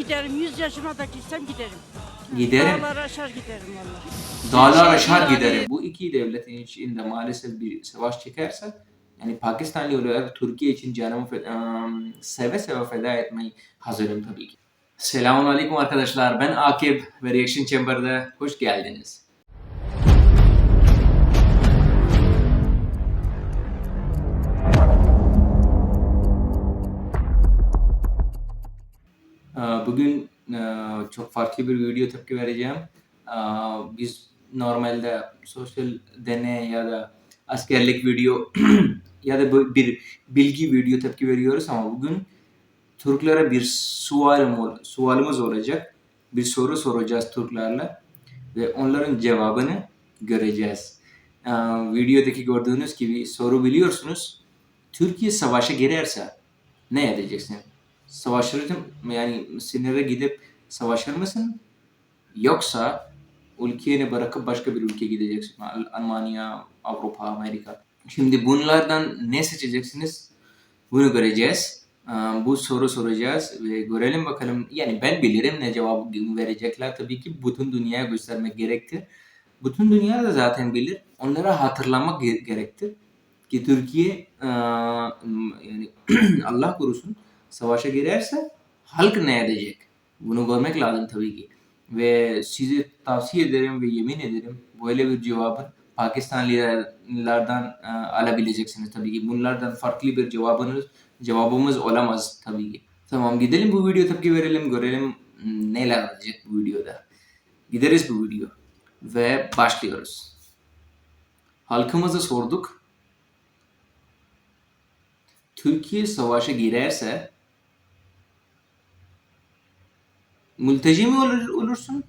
Giderim 100 yaşıma da gitsem giderim. Giderim. Dağları aşar giderim vallahi. Dağlar Şey, aşar yani- giderim. Bu iki devletin içinde maalesef bir savaş çekerse yani Pakistanlı olarak Türkiye için canımı fe- ım, seve seve feda etmeyi hazırım tabii ki. Selamun Aleyküm arkadaşlar. Ben Akif ve Reaction Chamber'da hoş geldiniz. Bugün e, çok farklı bir video tepki vereceğim. Ee, Biz normalde sosyal deney ya da askerlik video ya da bir bilgi video tepki veriyoruz ama bugün Türklere bir sualım, sualımız olacak. Bir soru soracağız Türklerle ve onların cevabını göreceğiz. Ee, Videodaki gördüğünüz gibi soru biliyorsunuz. Türkiye savaşa girerse ne edeceksin? Savaşırım yani sinire gidip savaşır mısın? Yoksa ülkeni bırakıp başka bir ülkeye gideceksin. Al- Almanya, Avrupa, Amerika. Şimdi bunlardan ne seçeceksiniz? Bunu göreceğiz. Ee, Bu soru soracağız ve görelim bakalım. Yani ben bilirim ne cevabı verecekler. Tabii ki bütün dünyaya göstermek gerektir. Bütün dünya da zaten bilir. Onlara hatırlamak ge- gerektir. Ki Türkiye e, yani Allah korusun savaşa girerse halk ne edecek? Bunu görmek lazım tabii ki. Ve size tavsiye ederim ve yemin ederim böyle bir cevabı Pakistanlılardan e, alabileceksiniz tabii ki. Bunlardan farklı bir cevabınız cevabımız olamaz tabii ki. Tamam gidelim bu video tepki verelim görelim neler olacak bu videoda. Gideriz bu video ve başlıyoruz. Halkımıza sorduk. Türkiye savaşa girerse mülteci mi olur, olursun?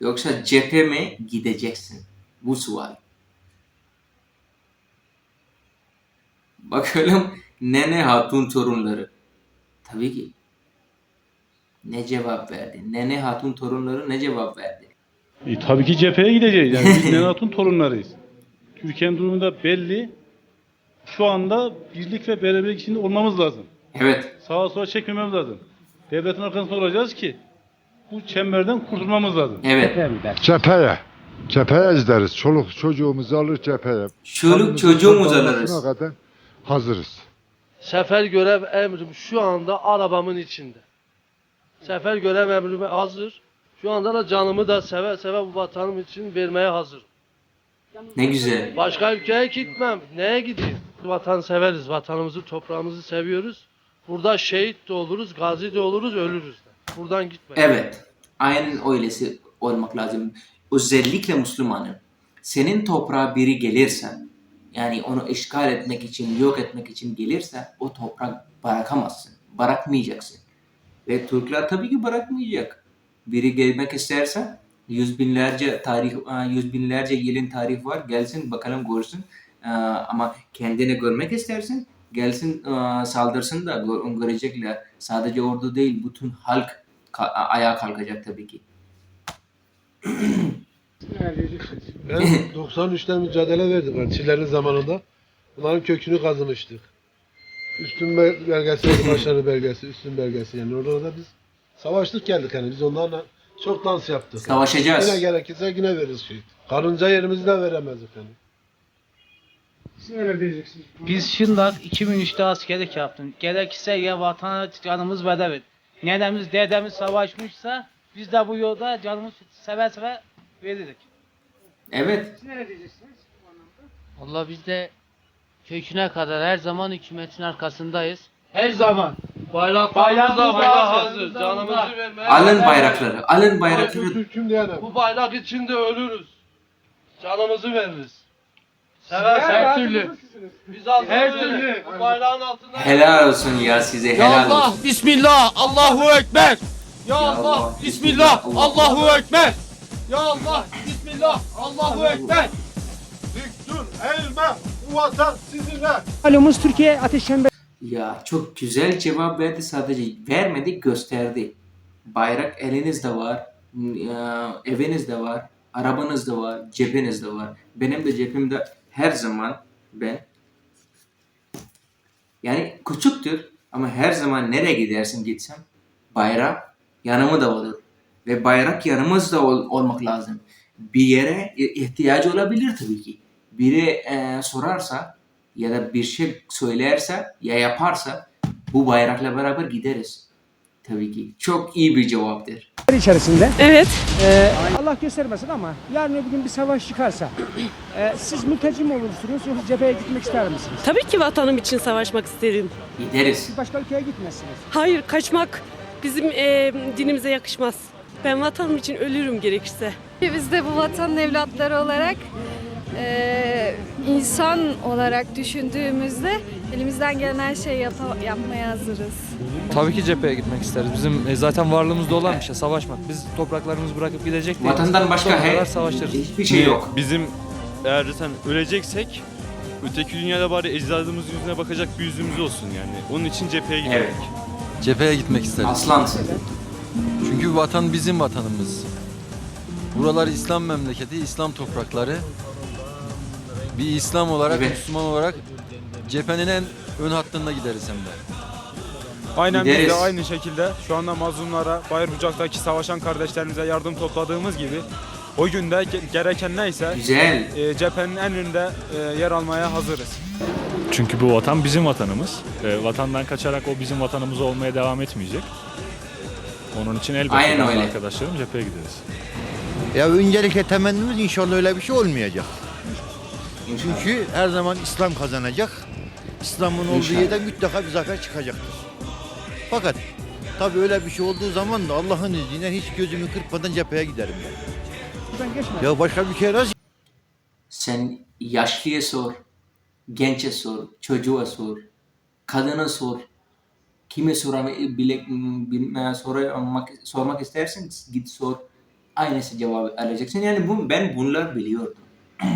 Yoksa cephe mi gideceksin? Bu sual. Bakalım Nene Hatun torunları. Tabii ki. Ne cevap verdi? Nene Hatun torunları ne cevap verdi? E, tabii ki cepheye gideceğiz. Yani biz Nenat'ın torunlarıyız. Türkiye'nin durumu da belli. Şu anda birlik ve beraberlik içinde olmamız lazım. Evet. Sağa sola çekmememiz lazım. Devletin arkasında olacağız ki bu çemberden kurtulmamız lazım. Evet. Cepheye. Cepheye izleriz. Çoluk çocuğumuzu alır cepheye. Çoluk çocuğumuz Sonuna alırız. kadar hazırız. Sefer görev emrim şu anda arabamın içinde. Sefer görev emrime hazır. Şu anda da canımı da seve seve bu vatanım için vermeye hazır. Ne güzel. Başka ülkeye gitmem. Neye gideyim? Vatan severiz. Vatanımızı, toprağımızı seviyoruz. Burada şehit de oluruz, gazi de oluruz, ölürüz de. Buradan gitmeyin. Evet. Aynen öylesi olmak lazım. Özellikle Müslümanın. Senin toprağa biri gelirse, yani onu işgal etmek için, yok etmek için gelirse o toprak bırakamazsın. Bırakmayacaksın. Ve Türkler tabii ki bırakmayacak. Biri gelmek isterse yüz binlerce tarih, e, yüz binlerce yılın tarih var. Gelsin bakalım görsün. E, Ama kendini görmek istersin gelsin e, saldırsın da gö- görecekler. Sadece ordu değil bütün halk ayağa kalkacak tabii ki. Ben 93'ten mücadele verdim ben Çiller'in zamanında. Bunların kökünü kazımıştık. Üstün bel- belgesi, başarı belgesi, üstün belgesi yani orada da biz savaştık geldik yani biz onlarla çok dans yaptık. Savaşacağız. Yine gerekirse yine veririz şehit. Karınca yerimizi de veremezdik yani. Biz Şırnak 2003'te askerlik yaptım. Gerekirse ya vatana canımız bedevet. Nenemiz, dedemiz savaşmışsa biz de bu yolda canımız seve seve veririk. Evet. Valla biz de köküne kadar her zaman hükümetin arkasındayız. Her zaman. Bayraklarımız Bayrağımız da hazır, Canımızı vermeye Alın bayrakları. Alın bayrakları. Türk'üm. Bu bayrak için de ölürüz. Canımızı veririz. Sever Her türlü. Biz. Her türlü. Bu bayrağın altında. Helal olsun ya size Ya helal Allah, olsun. Bismillah, Allahu Ekber. Ya Allah, Bismillah, Allahu Ekber. Ya Allah, Bismillah, Allahu Ekber. Düktür, eğilme, bu vatan sizinle. Malumuz Türkiye ateş çemberi Ya çok güzel cevap verdi sadece vermedi gösterdi. Bayrak elinizde var, evinizde var, arabanızda var, cebinizde var. Benim de cebimde her zaman ben yani küçüktür Ama her zaman nereye gidersin gitsem bayrak yanımda olur. Ve bayrak yanımızda ol- olmak lazım. Bir yere ihtiyacı olabilir tabii ki. Biri e, sorarsa ya da bir şey söylerse ya yaparsa bu bayrakla beraber gideriz. Tabii ki. Çok iyi bir cevaptır. İçerisinde. Evet. Ee, Allah göstermesin ama yarın öbür gün bir savaş çıkarsa e, siz mülteci mi olursunuz yoksa cepheye gitmek ister misiniz? Tabii ki vatanım için savaşmak isterim. Gideriz. Başka ülkeye gitmezsiniz. Hayır, kaçmak bizim e, dinimize yakışmaz. Ben vatanım için ölürüm gerekirse. Biz de bu vatanın evlatları olarak eee, insan olarak düşündüğümüzde elimizden gelen her şeyi yapa- yapmaya hazırız. Tabii ki cepheye gitmek isteriz. Bizim e, zaten varlığımızda olan bir şey savaşmak. Biz topraklarımızı bırakıp gidecek değiliz. Vatandan başka her, savaşırız. hiçbir şey yok. Bizim eğer zaten öleceksek öteki dünyada bari ecdadımızın yüzüne bakacak bir yüzümüz olsun yani. Onun için cepheye gidelim. Evet. Cepheye gitmek isteriz. Aslansın. Çünkü bu vatan bizim vatanımız. Buralar İslam memleketi, İslam toprakları. Bir İslam olarak, Evet. Müslüman olarak cephenin en ön hattında gideriz hem de. Aynen biz de aynı şekilde şu anda mazlumlara, Bayır Bucak'taki savaşan kardeşlerimize yardım topladığımız gibi o günde gereken neyse Güzel. e, cephenin en önünde e, yer almaya hazırız. Çünkü bu vatan bizim vatanımız. Ee, vatandan kaçarak o bizim vatanımız olmaya devam etmeyecek. Onun için elbette Aynen ben ve öyle. arkadaşlarım cepheye gideriz. Ya öncelikle temennimiz inşallah öyle bir şey olmayacak. İnşallah. Çünkü her zaman İslam kazanacak. İslam'ın olduğu İnşallah. yerden mutlaka bir zafer çıkacaktır. Fakat tabii öyle bir şey olduğu zaman da Allah'ın izniyle hiç gözümü kırpmadan cepheye giderim ben. Ya başka bir şey nasıl Sen yaşlıya sor, gence sor, çocuğa sor, kadına sor. Kime soram bile sormak sormak istersen git sor. Aynısı cevabı alacaksın. Yani bu ben bunlar biliyordum.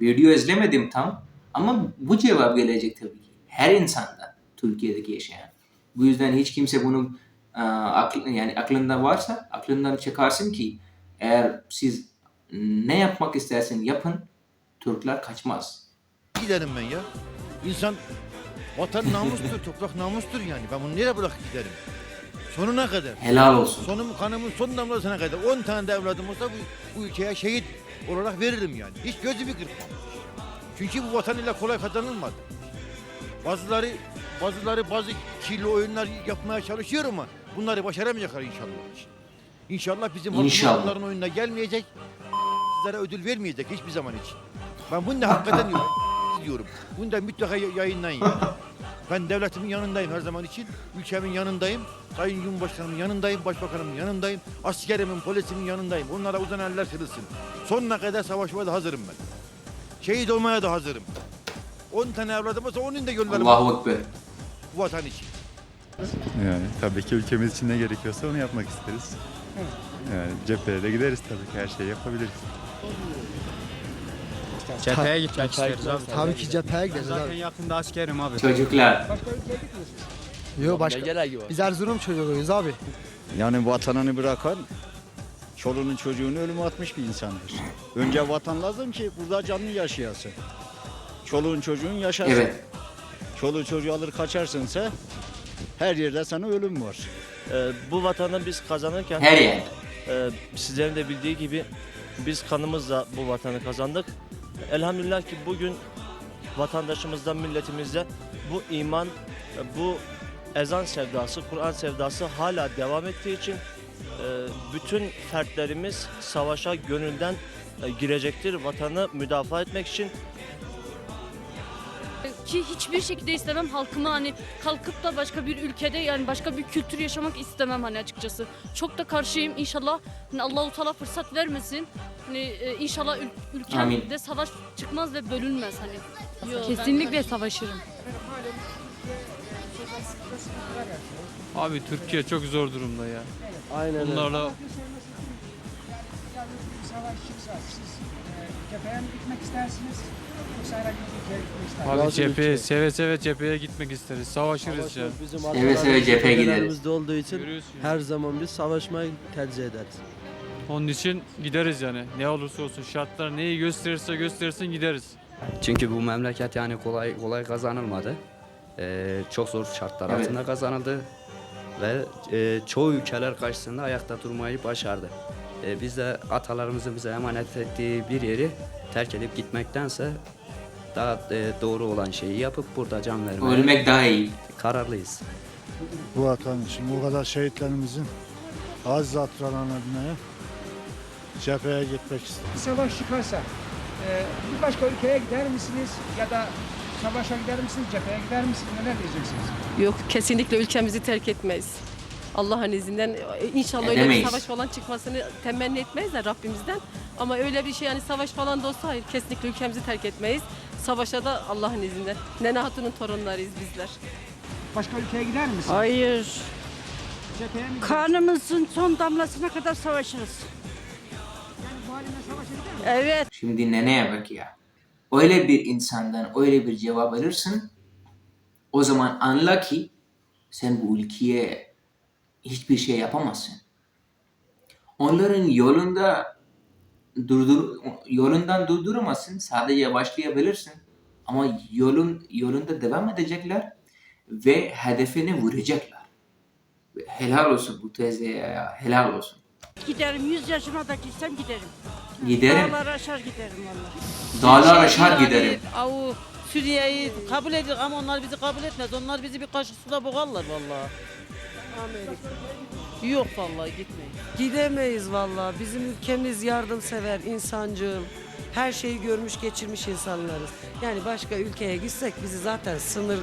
Video izlemedim tam ama bu cevap gelecek tabii ki. Her insanda Türkiye'deki yaşayan. Bu yüzden hiç kimse bunu e, akl, yani aklında varsa aklından çıkarsın ki eğer siz ne yapmak istersen yapın Türkler kaçmaz. giderim ben ya? İnsan vatan namustur, toprak namustur yani. Ben bunu nereye bırakıp giderim? Sonuna kadar. Helal olsun. Sonum kanımın son damlasına kadar 10 tane de evladım olsa bu, bu ülkeye şehit olarak veririm yani. Hiç gözümü kırpmam. Çünkü bu vatan ile kolay kazanılmadı. Bazıları bazıları bazı kirli oyunlar yapmaya çalışıyor ama bunları başaramayacaklar inşallah. İnşallah bizim halkımız İnşallah. onların oyununa gelmeyecek. Sizlere ödül vermeyecek hiçbir zaman için. Ben bunu da hakikaten diyorum. Bunu da mutlaka yayınlayın yani. Ben devletimin yanındayım her zaman için. Ülkemin yanındayım. Sayın Cumhurbaşkanımın yanındayım. Başbakanımın yanındayım. Askerimin, polisimin yanındayım. Onlara uzanan eller kırılsın. Sonuna kadar savaşmaya da hazırım ben. Şehit olmaya da hazırım. 10 tane evladım olsa onun da yollarım Allahu Ekber. bu vatan için. Yani tabii ki ülkemiz için ne gerekiyorsa onu yapmak isteriz. Yani cepheye de gideriz tabii ki her şeyi yapabiliriz. Cepheye gitmek isteriz abi. Tabii ki cepheye gideriz abi. yakında askerim abi. Çocuklar. Yok başka. Biz Erzurum çocuğuyuz abi. Yani vatanını bırakan çoluğunun çocuğunu ölüme atmış bir insandır. Önce vatan lazım ki burada canlı yaşayasın. Çoluğun çocuğun yaşasın. Evet. Çoluğu çocuğu alır kaçarsınsa her yerde sana ölüm var. Ee, bu vatanı biz kazanırken Her yerde. e, sizlerin de bildiği gibi biz kanımızla bu vatanı kazandık. Elhamdülillah ki bugün vatandaşımızdan, milletimizde bu iman, bu ezan sevdası, Kur'an sevdası hala devam ettiği için e, bütün fertlerimiz savaşa gönülden e, girecektir. Vatanı müdafaa etmek için Ki hiçbir şekilde istemem halkımı hani kalkıp da başka bir ülkede yani başka bir kültür yaşamak istemem hani açıkçası. Çok da karşıyım inşallah hani Allahu Teala fırsat vermesin. Hani e, inşallah ül- ülkemde savaş çıkmaz ve bölünmez hani. Kesinlikle savaşırım. Abi Türkiye çok zor durumda ya. Aynen öyle. Bunlarla savaş çıksa siz e, cepheye mi gitmek istersiniz? Abi cepheye, seve seve cepheye gitmek isteriz. Savaşırız ya. Bizim Seve seve cepheye gideriz. ülkelerimizde olduğu için her zaman biz savaşmayı tercih ederiz. Onun için gideriz yani. Ne olursa olsun şartlar neyi gösterirse göstersin gideriz. Çünkü bu memleket yani kolay kolay kazanılmadı. Ee, çok zor şartlar Evet. altında kazanıldı ve e, çoğu ülkeler karşısında ayakta durmayı başardı. Ee, biz de atalarımızın bize emanet ettiği bir yeri terk edip gitmektense daha e, doğru olan şeyi yapıp burada can vermeye Ölmek daha iyi. kararlıyız. Bu vatan için bu kadar şehitlerimizin aziz hatıralarını bilmeye cepheye gitmek istedim. Bir savaş çıkarsa e, bir başka ülkeye gider misiniz ya da savaşa gider misiniz, cepheye gider misiniz? Neler diyeceksiniz? Yok kesinlikle ülkemizi terk etmeyiz. Allah'ın izninden e, inşallah öyle bir savaş falan çıkmasını temenni etmeyiz de Rabbimizden. Ama öyle bir şey yani savaş falan da olsa hayır kesinlikle ülkemizi terk etmeyiz. Savaşa da Allah'ın izninden. Nene Hatun'un torunlarıyız bizler. Başka ülkeye gider misiniz? Hayır. Cepheye mi gider Kanımızın son damlasına kadar savaşırız. Yani bu haline misiniz? Evet. Şimdi neneye bak ya. Öyle bir insandan öyle bir cevap alırsın. O zaman anla ki sen bu ülkeye hiçbir şey yapamazsın. Onların yolunda durdur yolundan durduramazsın. Sadece başlayabilirsin. Ama yolun yolunda devam edecekler ve hedefine vuracaklar. Helal olsun bu teyzeye ya. Helal olsun. Giderim 100 yaşıma da gitsem giderim. Giderim. Dağlar aşar giderim vallahi. Dağlar aşar giderim. Avu Suriye'yi kabul ediyor ama onlar bizi kabul etmez. Onlar bizi bir kaşık suda boğarlar vallahi. Yok vallahi gitmeyin. Gidemeyiz valla. Bizim ülkemiz yardımsever, insancıl. Her şeyi görmüş geçirmiş insanlarız. Yani başka ülkeye gitsek bizi zaten sınır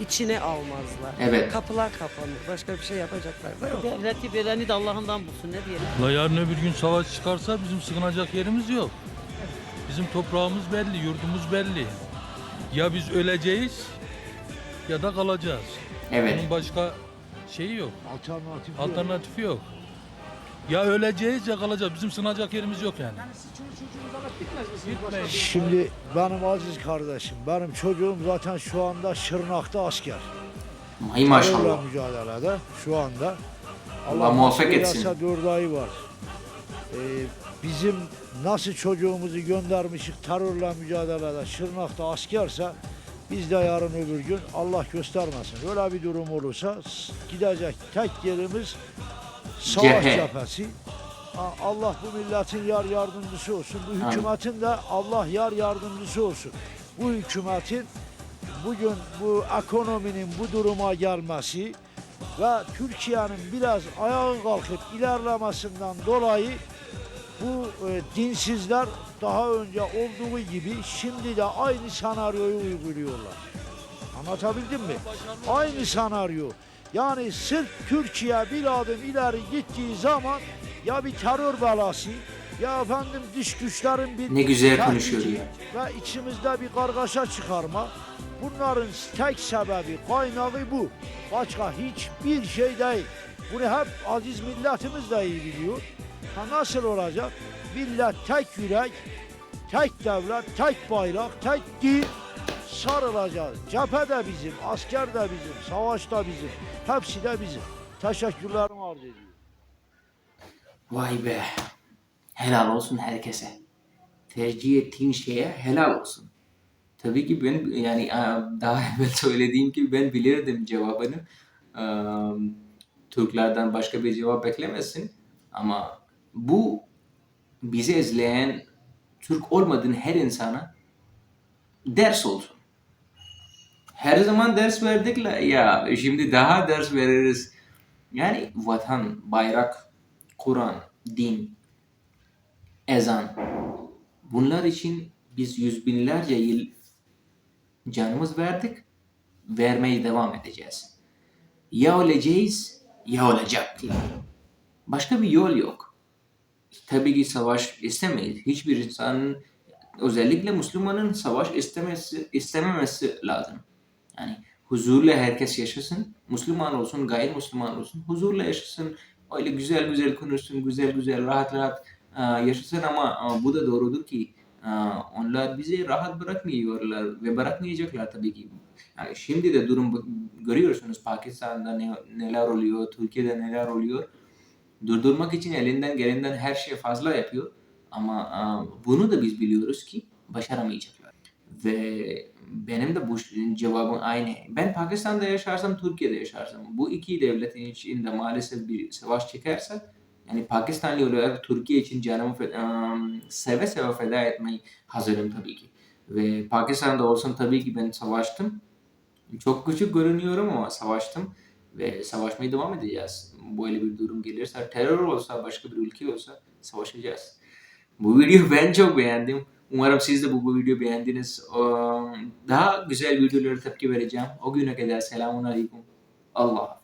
içine almazlar. Evet. Kapılar kapanır. Başka bir şey yapacaklar da yok. Devleti vereni de Allah'ından bulsun ne diyelim. La yarın öbür gün savaş çıkarsa bizim sığınacak yerimiz yok. Bizim toprağımız belli, yurdumuz belli. Ya biz öleceğiz ya da kalacağız. Evet. Bunun başka şeyi yok. Alternatif Alternatifi yok. Ya öleceğiz ya kalacağız. Bizim sığınacak yerimiz yok yani. Yani siz çoluk çocuğunuzu alıp gitmez misiniz? Başka bir- Şimdi benim aziz kardeşim, benim çocuğum zaten şu anda Şırnak'ta asker. Ay maşallah. Terörle mücadelede şu anda. Allah muvaffak etsin. ederse dört ayı var. Ee, bizim nasıl çocuğumuzu göndermişik terörle mücadelede Şırnak'ta askerse biz de yarın öbür gün Allah göstermesin. Öyle bir durum olursa gidecek tek yerimiz savaş Cephe. cephesi. Allah bu milletin yar yardımcısı olsun. Bu hükümetin de Allah yar yardımcısı olsun. Bu hükümetin bugün bu ekonominin bu duruma gelmesi ve Türkiye'nin biraz ayağa kalkıp ilerlemesinden dolayı bu e, dinsizler daha önce olduğu gibi şimdi de aynı senaryoyu uyguluyorlar. Anlatabildim mi? Aynı senaryo. Yani sırf Türkiye bir adım ileri gittiği zaman ya bir terör belası ya efendim dış güçlerin bir Ne güzel konuşuyor ya. Ve içimizde bir kargaşa çıkarma. Bunların tek sebebi kaynağı bu. Başka hiçbir şey değil. Bunu hep aziz milletimiz de iyi biliyor. Ha nasıl olacak? Millet tek yürek, tek devlet, tek bayrak, tek din sarılacağız. Cephe de bizim, asker de bizim, savaş da bizim. Hepsi de bizim. Teşekkürlerimi arz ediyorum. Vay be. Helal olsun herkese. Tercih ettiğin şeye helal olsun. Tabii ki ben yani daha evvel söylediğim gibi ben bilirdim cevabını. Türklerden başka bir cevap beklemesin. Ama bu bizi izleyen Türk olmadığın her insana ders olsun. Her zaman ders verdik la ya şimdi daha ders veririz. Yani vatan, bayrak, Kur'an, din, ezan. Bunlar için biz yüz binlerce yıl canımız verdik. Vermeye devam edeceğiz. Ya öleceğiz ya olacaklar. Başka bir yol yok. Tabii ki savaş istemeyiz. Hiçbir insanın özellikle Müslümanın savaş istemesi, istememesi lazım. Yani huzurla herkes yaşasın. Müslüman olsun, gayrimüsliman olsun. Huzurla yaşasın. Öyle güzel güzel konuşsun, güzel güzel rahat rahat e, yaşasın ama e, bu da doğrudur ki e, onlar bizi rahat bırakmıyorlar ve bırakmayacaklar tabii ki. Yani şimdi de durum görüyorsunuz Pakistan'da ne, neler oluyor, Türkiye'de neler oluyor. Durdurmak için elinden gelenden her şey fazla yapıyor. Ama e, bunu da biz biliyoruz ki başaramayacaklar. Ve benim de bu cevabım aynı. Ben Pakistan'da yaşarsam, Türkiye'de yaşarsam. Bu iki devletin içinde maalesef bir savaş çıkarsa yani Pakistanlı olarak Türkiye için canımı fe- ım, seve seve feda etmeyi hazırım tabii ki. Ve Pakistan'da olsam tabii ki ben savaştım. Çok küçük görünüyorum ama savaştım ve savaşmaya devam edeceğiz. Böyle bir durum gelirse, terör olsa, başka bir ülke olsa savaşacağız. Bu videoyu ben çok beğendim. Umarım siz de bu, bu videoyu beğendiniz. Daha güzel videoları tepki vereceğim. O güne kadar selamun aleyküm. Allah